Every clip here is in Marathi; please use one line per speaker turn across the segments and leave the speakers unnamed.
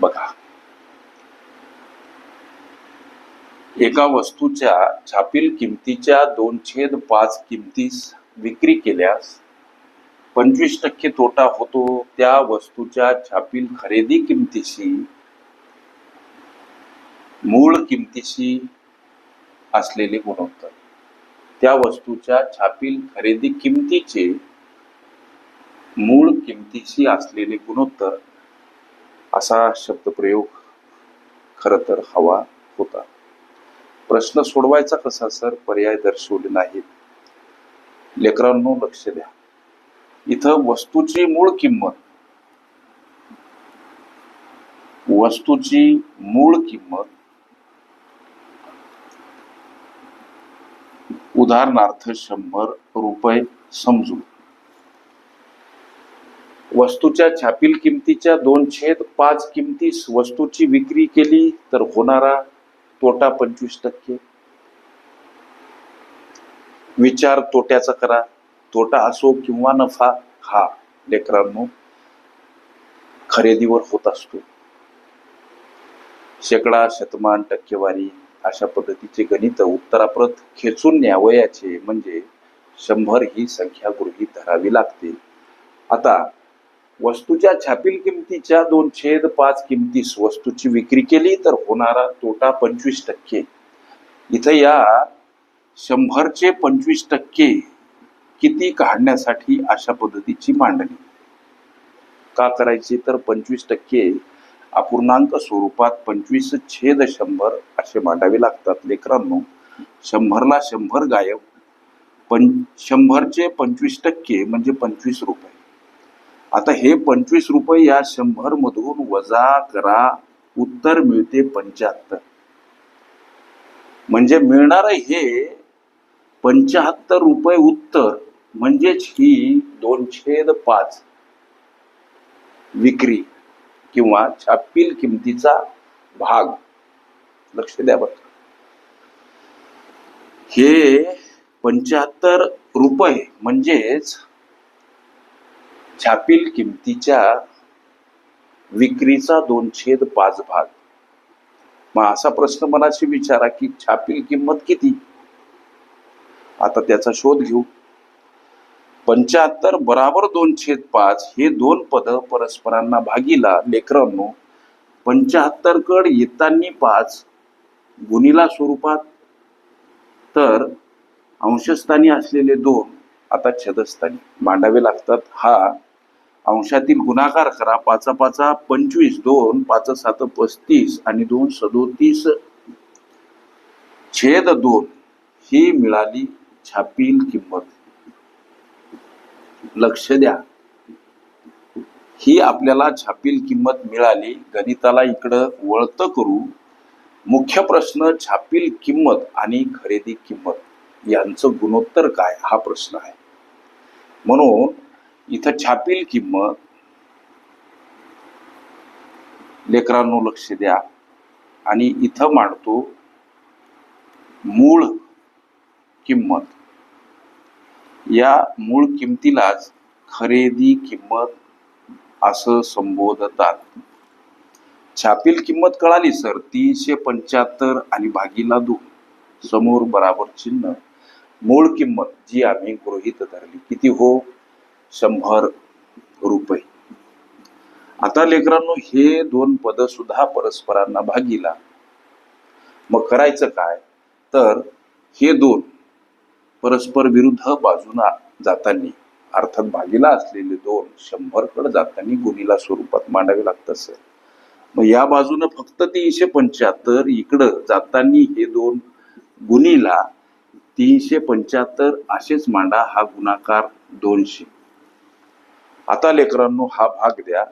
बघा. एका वस्तूच्या छापील किमतीच्या दोन छेद पाच किमतीस विक्री केल्यास पंचवीस टक्के तोटा होतो. त्या वस्तूच्या छापील खरेदी किमतीशी मूळ किमतीशी असलेले गुणोत्तर. त्या वस्तूच्या छापील खरेदी किमतीचे मूळ किमतीशी असलेले गुणोत्तर असा शब्दप्रयोग खर तर हवा होता. प्रश्न सोडवायचा कसा सर? पर्याय दर्शवले नाहीत. लेकरांनो लक्ष द्या. इथं वस्तूची मूळ किंमत वस्तूची मूळ किंमत उदाहरणार्थ शंभर रुपये समजू वस्तूच्या छापील किमतीच्या दोन छेद पाच किमतीस वस्तूची विक्री केली तर होणारा तोटा पंचवीस टक्के. विचार तोट्याचा करा. तोटा असो किंवा नफा हा लेकरांनो खरेदीवर होत असतो. शेकडा शतमान टक्केवारी अशा पद्धतीचे गणित उत्तराप्रत खेचून न्यावयाचे म्हणजे शंभर ही संख्या गृहीत धरावी लागते. आता वस्तूच्या छापील किमतीच्या दोन छेद पाच किमतीस वस्तूची विक्री केली तर होणारा तोटा पंचवीस टक्के. इथं या शंभरचे पंचवीस टक्के किती काढण्यासाठी अशा पद्धतीची मांडणी. का करायची तर पंचवीस टक्के अपूर्णांक स्वरूपात पंचवीस छेद शंभर असे मांडावे लागतात लेकरांनो. शंभरला शंभर गायब पण शंभरचे पंचवीस टक्के म्हणजे पंचवीस रुपये. आता हे पंचवीस रुपये या शंभर मधून वजा करा. उत्तर मिळते पंच्याहत्तर. म्हणजे मिळणार हे पंच्याहत्तर रुपये उत्तर म्हणजेच ही दोन छेद पाच विक्री किंवा छापील किमतीचा भाग. लक्ष द्या बघ हे पंच्याहत्तर रुपये म्हणजेच छापील किमतीच्या विक्रीचा दोन छेद पाच भाग. मग असा प्रश्न मनाशी विचारा की छापील किंमत किती? आता त्याचा शोध घेऊ. पंच्याहत्तर बराबर दोन छेद पाच हे दोन पद परस्परांना भागीला. लेकरांनो पंच्याहत्तर कड येतानी पाच गुणीला स्वरूपात. तर अंशस्थानी असलेले दोन आता छदस्थानी. मांडावे लागतात. हा अंशातील गुणाकार करा. पाचा पाचा पंचवीस दोन पाच सात पस्तीस आणि दोन सदोतीस. छेद दोन. ही मिळाली छापील किंमत. लक्ष द्या. ही आपल्याला छापील किंमत मिळाली. गणिताला इकडं वळतं करू. मुख्य प्रश्न छापील किंमत आणि खरेदी किंमत. यांचं गुणोत्तर काय? हा प्रश्न आहे. म्हणून इथं छापील किंमत लेकरांनो लक्ष द्या. आणि इथं मांडतो मूळ किंमत. या मूळ किमतीलाच खरेदी किंमत असं संबोधतात. छापील किंमत कळाली सर. तीनशे पंच्याहत्तर आणि भागीला दोन समोर बराबर चिन्ह. मूळ किंमत जी आम्ही गृहित धरली. किती हो? शंभर रुपये. आता लेकरांनो हे दोन पद सुद्धा परस्परांना भागीला. मग करायचं काय? तर हे दोन परस्पर विरुद्ध बाजूना जाताना अर्थात भागीला असलेले दोन शंभरकडे जातानी जाताना गुणीला स्वरूपात मांडावे लागत सर मग या बाजूनं फक्त तीनशे पंच्याहत्तर इकडं जाताना हे दोन गुणीला तीनशे पंच्याहत्तर असेच मांडा हा गुणाकार दोनशे. आता लेकरांनो हा भाग द्या.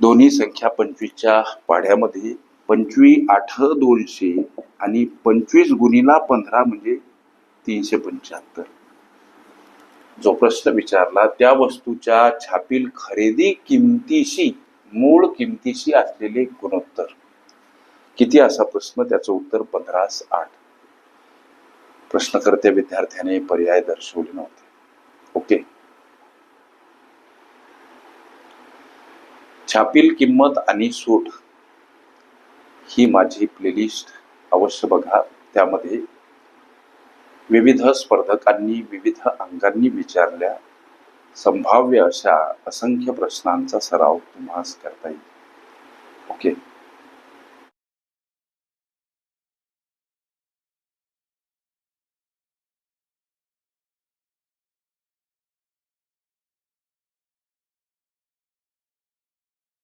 दोन्ही संख्या पंचवीसच्या पाढ्यामध्ये पंचवीस आठ दोनशे आणि पंचवीस गुणीला पंधरा म्हणजे तीनशे पंच्याहत्तर. जो प्रश्न विचारला त्या वस्तूच्या छापील खरेदी किमतीशी मूळ किमतीशी असलेले गुणोत्तर. किती असा प्रश्न? त्याचं उत्तर पंधरास आठ. प्रश्नकर्त्या विद्यार्थ्याने पर्याय दर्शवले नव्हते. ओके. छापील किंमत आणि सूट. ही माझी प्लेलिस्ट अवश्य बघा. त्यामध्ये विविध स्पर्धकांनी विविध अंगांनी विचारल्या. संभाव्य अशा असंख्य प्रश्नांचा सराव तुम्हाला करता येईल. ओके?